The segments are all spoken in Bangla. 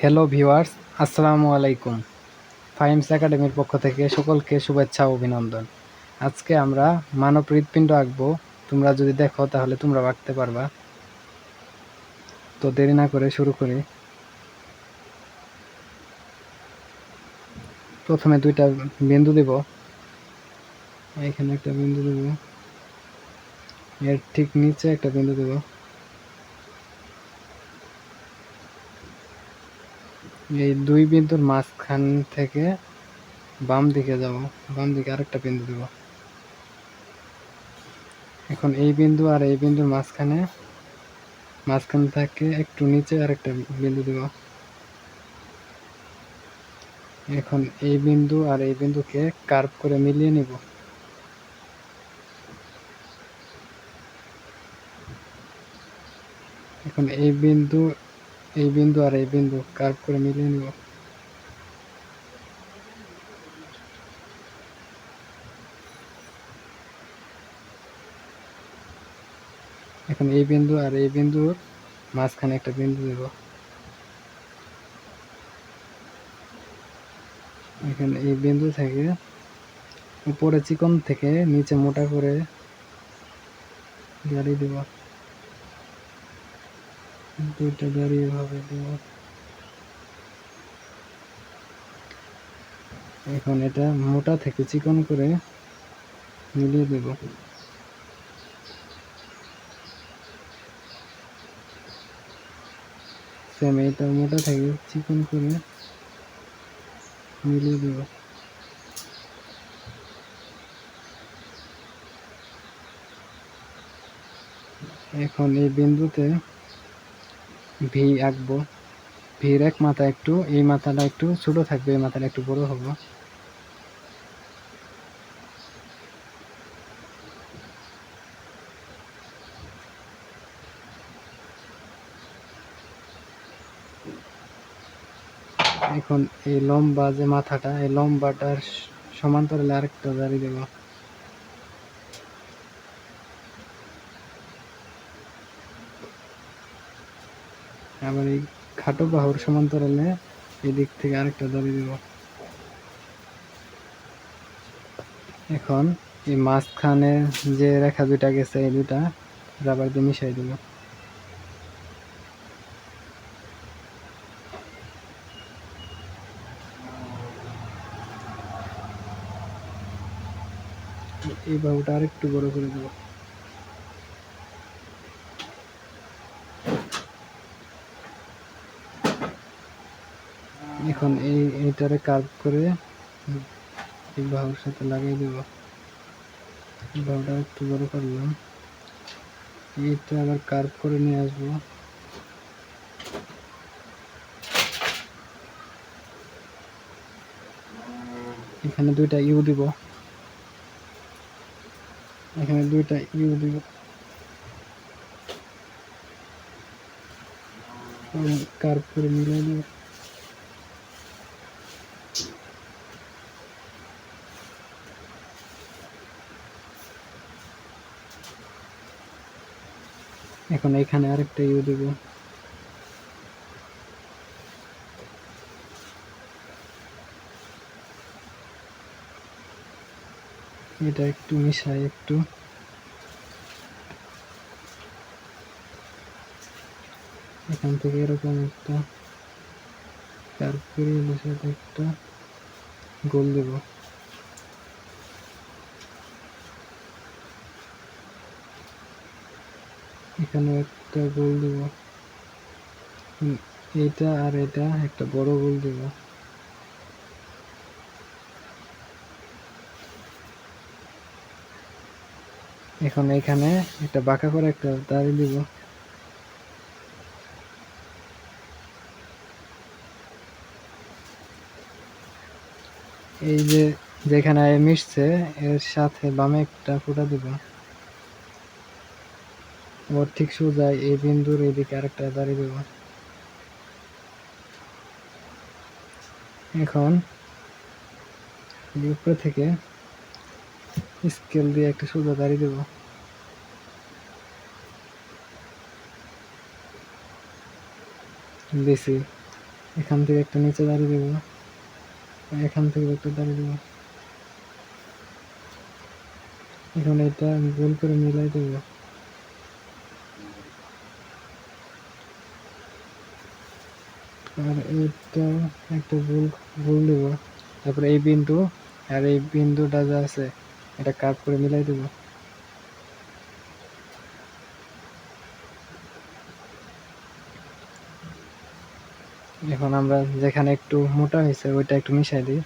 হ্যালো ভিউয়ার্স, আসসালামু আলাইকুম। ফাইমস একাডেমির পক্ষ থেকে সকলকে শুভেচ্ছা অভিনন্দন। আজকে আমরা মানব হৃৎপিণ্ড আঁকবো। তোমরা যদি দেখো, তাহলে তোমরা আঁকতে পারবা। তো দেরি না করে শুরু করি। প্রথমে দুইটা বিন্দু দেব। এখানে একটা বিন্দু দেব। এর ঠিক নিচে একটা বিন্দু দেব। এই দুই বিন্দুর মাঝখান থেকে বাম দিকে যাব। বাম দিকে আরেকটা বিন্দু দেব। এখন এই বিন্দু আর এই বিন্দুর মাঝখানে, মাঝখান থেকে একটু নিচে আরেকটা বিন্দু দেব। এখন এই বিন্দু আর এই বিন্দুকে কার্ভ করে মিলিয়ে নিব। এখন এই বিন্দু এই বিন্দু আর এই বিন্দু কার্ভ করে মিলিয়ে নিব। এখন এই বিন্দু আর এই বিন্দুর মাঝখানে একটা বিন্দু দেব। এখানে এই বিন্দু থেকে উপরে চিকন থেকে নিচে মোটা করে গাড়ি দেব। দুইটা গাড়ি এভাবে দেব এখন এটা মোটা থেকে চিকন করে মিলিয়ে দেব। সেম এটা মোটা থেকে চিকন করে মিলিয়ে দেব। এখন এই বিন্দুতে ভি আঁকবো। ভির এক মাথা একটু, এই মাথাটা একটু ছোট থাকবে, এই মাথাটা একটু বড় হবে। এখন এই লম্বা যে মাথাটা, এই লম্বাটার সমান্তরালে আরেকটা দাঁড়িয়ে দেবো। আবার এই খাটো বাহুর সমান্তরালে এই দিক থেকে আরেকটা দাঁড়িয়ে দেব। এখন এই মাঝখানে যে রেখা দুইটা গেছে, এই দুইটা রাবার দিয়ে মিশাই দেব। এই বাহুটা আরেকটু বড় করে দেবো। এখন এই, এইটারে কার্ভ করে এই বাহুর সাথে লাগিয়ে দেব। বাহুটা একটু বড় করলাম। এইটা আবার কার্ভ করে নিয়ে আসব। এখানে দুইটা ইউ দিব। এখানে দুইটা ইউ দিব। কার্ভ করে মিলিয়ে দেবো। এখন এখানে আরেকটা ইউ দিব। এটা একটু মিশাই, একটু। এখান থেকে এরকম একটা তারপরে একটা গোল দেবো। এখানে একটা গোল দেব। এইটা আর এটা একটা বড় গোল দেব। এখন এখানে একটা বাঁকা করে একটা দাড়ি দিব। এই যে যেখানে মিশছে, এর সাথে বামে একটা ফুটা দেবো। ওর ঠিক সোজা এই বিন্দুর এদিকে আরেকটা দাঁড়িয়ে দেব। এখন উপরে থেকে স্কেল দিয়ে একটা সোজা দাঁড়িয়ে দেব। বেশি এখান থেকে একটা নিচে দাঁড়িয়ে দেবো এখান থেকে একটা দাঁড়িয়ে দেবো। এখন এটা গোল করে মিলাই দেবো। আর এটা একটা ভুল ভুল দেবো। তারপরে এই বিন্দু আর এই বিন্দুটা যা আছে, এটা কাট করে মিলাই দেবো। এখন আমরা যেখানে একটু মোটা হয়েছে, ওইটা একটু মিশাই দিই।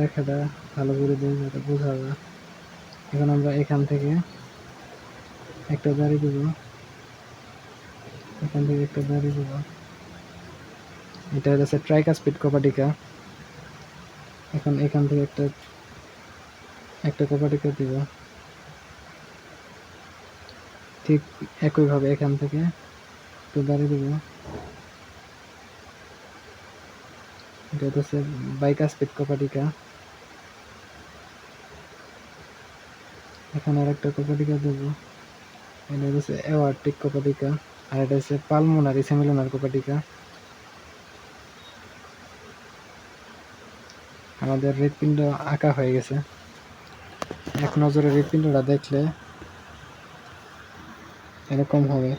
রেখাটা ভালো করে দিই যাতে বোঝা যায় এখন আমরা এখান থেকে একটা দাড়ি দেব। এখান থেকে একটা দাড়ি দেব। এটা হচ্ছে ট্রাইকা স্পিড কপাটিকা এখন এখান থেকে একটা একটা কপাটিকা দিব। ঠিক একইভাবে এখান থেকে একটু দাঁড়িয়ে দেব। এটা হচ্ছে বাইকা স্পিড কপাটিকা এখানে আর একটা কপাটিকা দেবো। এটা হচ্ছে অ্যাওয়ার্টিক কপাটিকা, আর এটা হচ্ছে পালমোনারি সেমিলোনার কপাটিকা। আমাদের হৃৎপিণ্ড আঁকা হয়ে গেছে। এক নজরে হৃৎপিণ্ডটা দেখলে এরকম হবে।